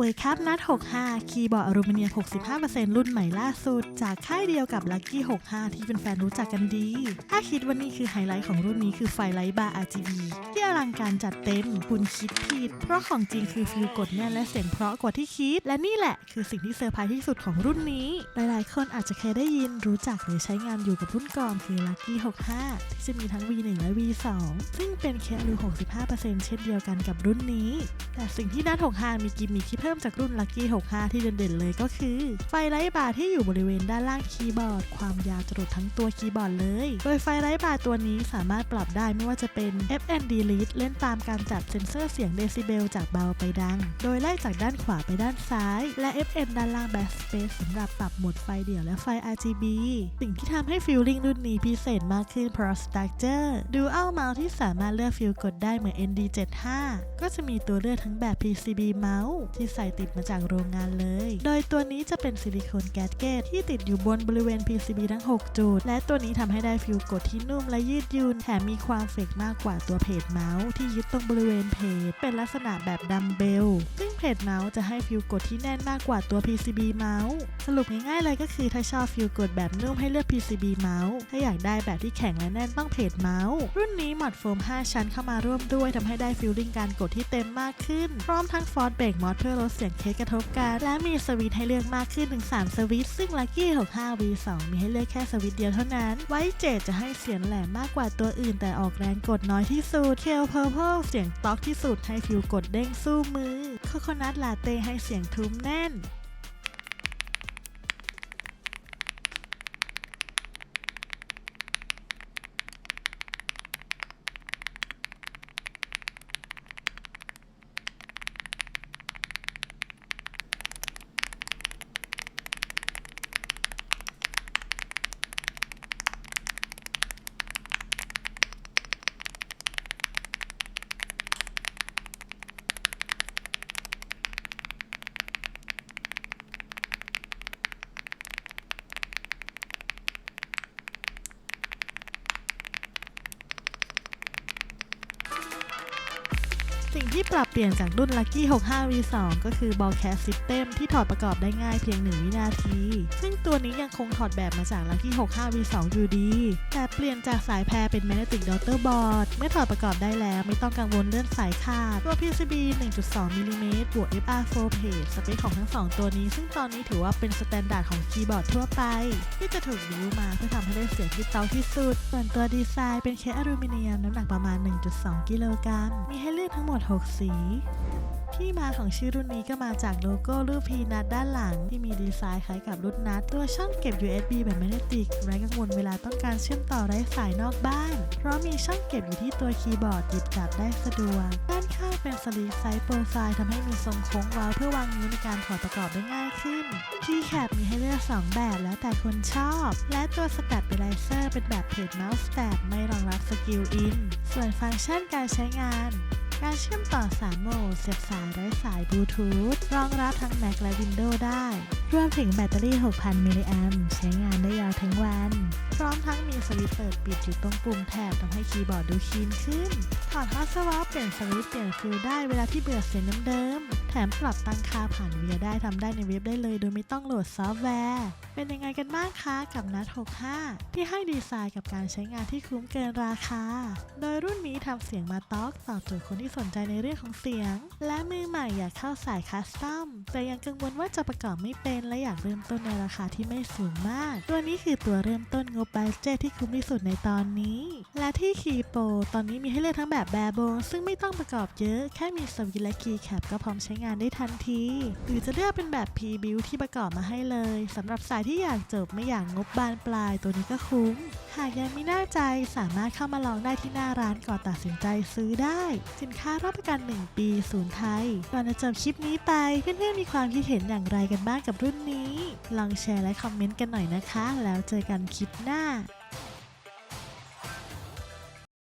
เวอร์คัพนัด65 คีย์บอร์ดอลูมิเนียม 65%รุ่นใหม่ล่าสุด จากค่ายเดียวกับ Lucky 65 ที่เป็นแฟนรู้จักกันดี ถ้าคิดว่านี่คือไฮไลท์ของรุ่นนี้คือไฟไลท์บาร์ RGB ที่อลังการจัดเต็ม คุณคิดผิด เพราะของจริงคือฟิลกดแน่นและเสียงเพราะกว่าที่คิด และนี่แหละคือสิ่งที่เซอร์ไพรส์ที่สุดของรุ่นนี้ หลายๆ คนอาจจะเคยได้ยินรู้จักหรือใช้งานอยู่กับรุ่นก่อนคือ Lucky 65 ที่จะมีทั้ง V1 และ V2 ซึ่งเป็นแค่รู65%เช่นเดียวกันกับรุ่นนี้ แต่สิ่งที่นัด65 มีกิมมิคที่เพิ่ิ่มจากรุ่น Lucky 65 ที่เด่นๆเลยก็คือ ไฟไลท์บาร์ที่อยู่บริเวณด้านล่างคีย์บอร์ด ความยาวจรดทั้งตัวคีย์บอร์ดเลย โดยไฟไลท์บาร์ตัวนี้สามารถปรับได้ไม่ว่าจะเป็น FN Delete เล่นตามการจัดเซ็นเซอร์เสียงเดซิเบลจากเบาไปดัง โดยไล่จากด้านขวาไปด้านซ้าย และ FN ด้านล่าง Backspace สำหรับปรับโหมดไฟเดี่ยวและไฟ RGB สิ่งที่ทำให้ฟิลลิ่งรุ่นนี้พิเศษมากขึ้นเพราะ Structure Dual Mouse ที่สามารถเลือกฟิลกดได้เหมือน ND75 ก็จะมีตัวเลือกทั้งแบบ PCB เมาส์ที่ใส่ติดมาจากโรงงานเลย โดยตัวนี้จะเป็นซิลิโคนแกสเกตที่ติดอยู่บนบริเวณ PCB ทั้ง 6 จุด และตัวนี้ทำให้ได้ฟิลกดที่นุ่มและยืดยุนแถมมีความเฟกมากกว่าตัวเพจเมาส์ที่ยึดตรงบริเวณเพจเป็นลักษณะแบบดัมเบลซึ่งเพจเมาส์จะให้ฟิลกดที่แน่นมากกว่าตัว PCB เมาส์สรุปง่ายๆเลยก็คือถ้าชอบฟิลกดแบบนุ่มให้เลือก PCB เมาส์ถ้าอยากได้แบบที่แข็งและแน่นต้องเพจเมาส์รุ่นนี้หมอดโฟม 5 ชั้นเข้ามาร่วมด้วยทำให้ได้ฟิลลิ่งการกดที่เต็มมากขึ้น พร้อมทั้งฟอร์ดเบรกมอดเพื่อลดเสียงเคสกระทบกัน และมีสวิตให้เลือกมากขึ้นถึง 3 สวิตซึ่ง Lucky 65 V2 มีให้เลือกแค่สวิตเดียวเท่านั้น ไว้เจดจะให้เสียงแหลมมากกว่าตัวอื่น แต่ออกแรงกดน้อยที่สุดเคลเพอร์เพลเสียงต๊อกที่สุดให้ฟิวกดเด้งสู้มือโคโคนัทลาเต้ให้เสียงทุ้มแน่น สิ่งที่ปรับเปลี่ยนจากรุ่น Lucky 65 V2 ก็คือ Ball Cast System ที่ถอดประกอบได้ง่ายเพียง 1 วินาที ซึ่งตัวนี้ยังคงถอดแบบมาจาก Lucky 65 V2 อยู่ดี แต่เปลี่ยนจากสายแพรเป็น Magnetic Daughter Board เมื่อถอดประกอบได้แล้วไม่ต้องกังวลเรื่องสายขาด ตัว PCB 1.2มิลลิเมตรบวก FR4 Page สเปคของทั้ง 2 ตัวนี้ ซึ่งตอนนี้ถือว่าเป็นสแตนดาร์ดของคีย์บอร์ดทั่วไป ที่จะถูกบิวมาเพื่อทำให้ได้เสียงที่เตาที่สุด ส่วนตัวดีไซน์เป็นเคสอลูมิเนียมน้ำหนักประมาณ 1.2 กิโลกรัมมีให้เลือกทั้งหมด6 สี ที่มาของชื่อรุ่นนี้ก็มาจากโลโก้รูปพีนัทด้านหลัง ที่มีดีไซน์คล้ายกับรุ่นนัทตัวช่องเก็บ USB แบบแมกเนติกไร้กังวลเวลาต้องการเชื่อมต่อไร้สายนอกบ้าน เพราะมีช่องเก็บอยู่ที่ตัวคีย์บอร์ดหยิบจับได้สะดวกด้านข้างเป็นสลีปไซส์โปรไฟล์ทำให้มีทรงโค้งเว้าเพื่อวางนิ้วในการถอดประกอบได้ง่ายขึ้นคีย์แคปมีให้เลือก 2 แบบแล้วแต่คนชอบ และตัวสแตทเปไลเซอร์เป็นแบบเพจเมาส์แตทไม่รองรับสกิลอินส่วนฟังก์ชันการใช้งาน การเชื่อมต่อ 3 โหมด เสียบสายไร้สายบลูทูธรองรับทั้ง Mac และ Windows ได้ รวมถึงแบตเตอรี่ 6,000 มิลลิแอมใช้งานได้ยาวทั้งวัน พร้อมทั้งมีสวิตช์เปิดปิดอยู่ตรงปุ่มแถบทำให้คีย์บอร์ดดูคลีนขึ้น ถอดฮอตสวอปเปลี่ยนสวิตช์เปลี่ยนฟิลได้เวลาที่เบื่อเสียงเดิมๆแถมปรับตั้งค่าผ่านเวียได้ทำได้ในเว็บได้เลย โดยไม่ต้องโหลดซอฟต์แวร์ เป็นยังไงกันบ้างคะกับนัด65 ที่ให้ดีไซน์กับการใช้งานที่คุ้มเกินราคา โดยรุ่นนี้ทำเสียงมาต็อกตอบโจทย์คนที่สนใจในเรื่องของเสียง และมือใหม่อยากเข้าสายคัสตอมแต่ยังกังวลว่าจะประกอบไม่เป็น และอยากเริ่มต้นในราคาที่ไม่สูงมาก ตัวนี้คือตัวเริ่มต้นงบบัจเจตที่คุ้มที่สุดในตอนนี้ และที่คีโปรตอนนี้มีให้เลือกทั้งแบบแบบโบนซึ่งไม่ต้องประกอบเยอะ แค่มีสวิตช์และคีย์แคปก็พร้อมใช้งานได้ทันที หรือจะเลือกเป็นแบบ p b u i l ที่ประกอบมาให้เลยสำหรับสายที่อยากจบไม่อยากงบบานปลายตัวนี้ก็คุ้มากยังไม่แน่ใจสามารถเข้ามาลองได้ที่หน้าร้านก่อนตัดสินใจซื้อได้ สินค้ารับประกัน 1 ปีศูนย์ไทย ก่อนจะจบคลิปนี้ไปเพื่อนๆมีความคิดเห็นอย่างไรกันบ้างกับรุ่นนี้ ลองแชร์และคอมเมนต์กันหน่อยนะคะ แล้วเจอกันคลิปหน้า